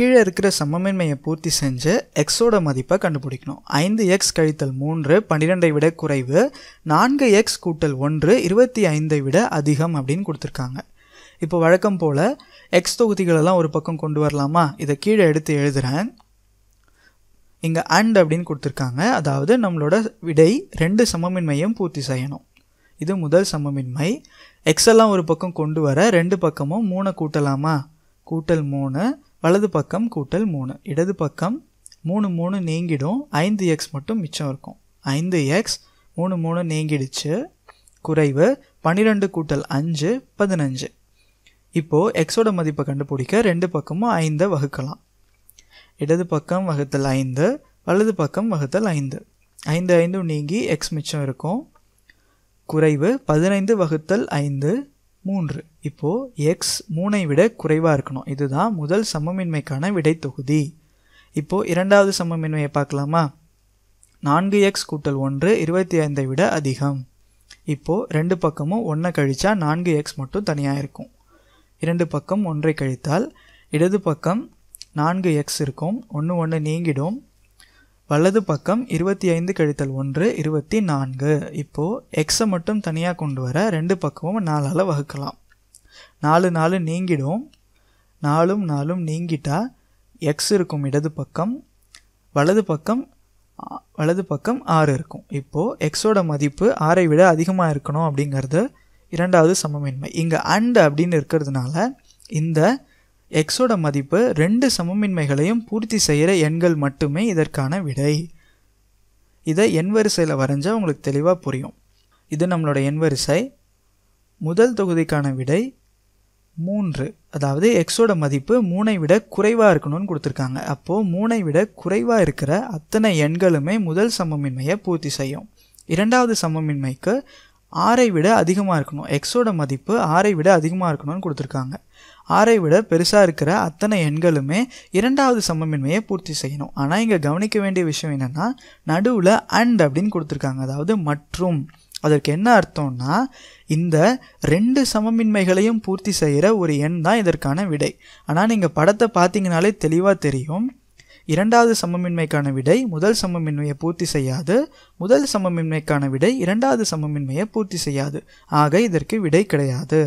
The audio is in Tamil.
கீழே இருக்கிற சமமின்மையை பூர்த்தி செஞ்சு எக்ஸோட மதிப்பை கண்டுபிடிக்கணும். ஐந்து எக்ஸ் கழித்தல் மூன்று பன்னிரெண்டை விட குறைவு. நான்கு எக்ஸ் கூட்டல் ஒன்று இருபத்தி ஐந்தை விட அதிகம் அப்படின்னு கொடுத்துருக்காங்க. இப்போ வழக்கம் போல் எக்ஸ் தொகுதிகளெல்லாம் ஒரு பக்கம் கொண்டு வரலாமா? இதை கீழே எடுத்து எழுதுகிறேன் இங்கே அண்ட் அப்படின்னு கொடுத்துருக்காங்க. அதாவது நம்மளோட விடை ரெண்டு சமமின்மையும் பூர்த்தி செய்யணும். இது முதல் சமமின்மை. எக்ஸ் எல்லாம் ஒரு பக்கம் கொண்டு வர ரெண்டு பக்கமும் மூணை கூட்டலாமா? கூட்டல் மூணு. வலது பக்கம் கூட்டல் மூணு. இடது பக்கம் மூணு மூணு நீங்கிடும். ஐந்து எக்ஸ் மட்டும் மிச்சம் இருக்கும். ஐந்து எக்ஸ் மூணு மூணு நீங்கிடுச்சு. குறைவு பன்னிரெண்டு கூட்டல் அஞ்சு பதினஞ்சு. இப்போது எக்ஸோட மதிப்பை கண்டுபிடிக்க ரெண்டு பக்கமும் ஐந்தை வகுக்கலாம். இடது பக்கம் வகுத்தல் ஐந்து வலது பக்கம் வகுத்தல் ஐந்து. ஐந்து ஐந்தும் நீங்கி எக்ஸ் மிச்சம் இருக்கும். குறைவு பதினைந்து வகுத்தல் ஐந்து மூன்று. இப்போது எக்ஸ் மூணை விட குறைவாக இருக்கணும். இதுதான் முதல் சமமின்மைக்கான விடை தொகுதி. இப்போது இரண்டாவது சமமின்மையை பார்க்கலாமா? நான்கு எக்ஸ் கூட்டல் ஒன்று இருபத்தி ஐந்தை விட அதிகம். இப்போது ரெண்டு பக்கமும் ஒன்றை கழித்தா நான்கு எக்ஸ் மட்டும் தனியாக இருக்கும். இரண்டு பக்கம் ஒன்றை கழித்தால் இடது பக்கம் நான்கு எக்ஸ் இருக்கும். ஒன்று ஒன்று நீங்கிடும். வலது பக்கம் இருபத்தி ஐந்து கழித்தல் ஒன்று இருபத்தி நான்கு. இப்போது எக்ஸை மட்டும் தனியாக கொண்டு வர ரெண்டு பக்கமும் நாலால் வகுக்கலாம். நாலு நாலு நீங்கிடும். நாலும் நாலும் நீங்கிட்டால் எக்ஸ் இருக்கும் இடது பக்கம். வலது பக்கம் வலது பக்கம் ஆறு இருக்கும். இப்போது எக்ஸோட மதிப்பு ஆறை விட அதிகமாக இருக்கணும் அப்படிங்கிறது இரண்டாவது சமமின்மை. இங்கே அண்ட் அப்படின்னு இருக்கிறதுனால இந்த எக்ஸோட மதிப்பு ரெண்டு சமமின்மைகளையும் பூர்த்தி செய்கிற எண்கள் மட்டுமே இதற்கான விடை. இதை எண் வரிசையில் வரைஞ்சால் உங்களுக்கு தெளிவாக புரியும். இது நம்மளோட எண் வரிசை. முதல் தொகுதிக்கான விடை மூன்று. அதாவது எக்ஸோட மதிப்பு மூணை விட குறைவாக இருக்கணும்னு கொடுத்துருக்காங்க. அப்போது மூணை விட குறைவாக இருக்கிற அத்தனை எண்களுமே முதல் சமமின்மையை பூர்த்தி செய்யும். இரண்டாவது சமமின்மைக்கு ஆறை விட அதிகமாக இருக்கணும். எக்ஸோட மதிப்பு ஆறை விட அதிகமாக இருக்கணும்னு கொடுத்துருக்காங்க. ஆறை விட பெருசாக இருக்கிற அத்தனை எண்களுமே இரண்டாவது சமமின்மையை பூர்த்தி செய்யணும். ஆனால் இங்கே கவனிக்க வேண்டிய விஷயம் என்னென்னா நடுவில் அண்ட் அப்படின்னு கொடுத்துருக்காங்க. அதாவது மற்றும். அதற்கு என்ன அர்த்தம்னா இந்த ரெண்டு சமமின்மைகளையும் பூர்த்தி செய்கிற ஒரு எண் தான் இதற்கான விடை. ஆனால் நீங்கள் படத்தை பார்த்தீங்கனாலே தெளிவாக தெரியும். இரண்டாவது சமமின்மைக்கான விடை முதல் சமமின்மையை பூர்த்தி செய்யாது. முதல் சமமின்மைக்கான விடை இரண்டாவது சமமின்மையை பூர்த்தி செய்யாது. ஆக இதற்கு விடை கிடையாது.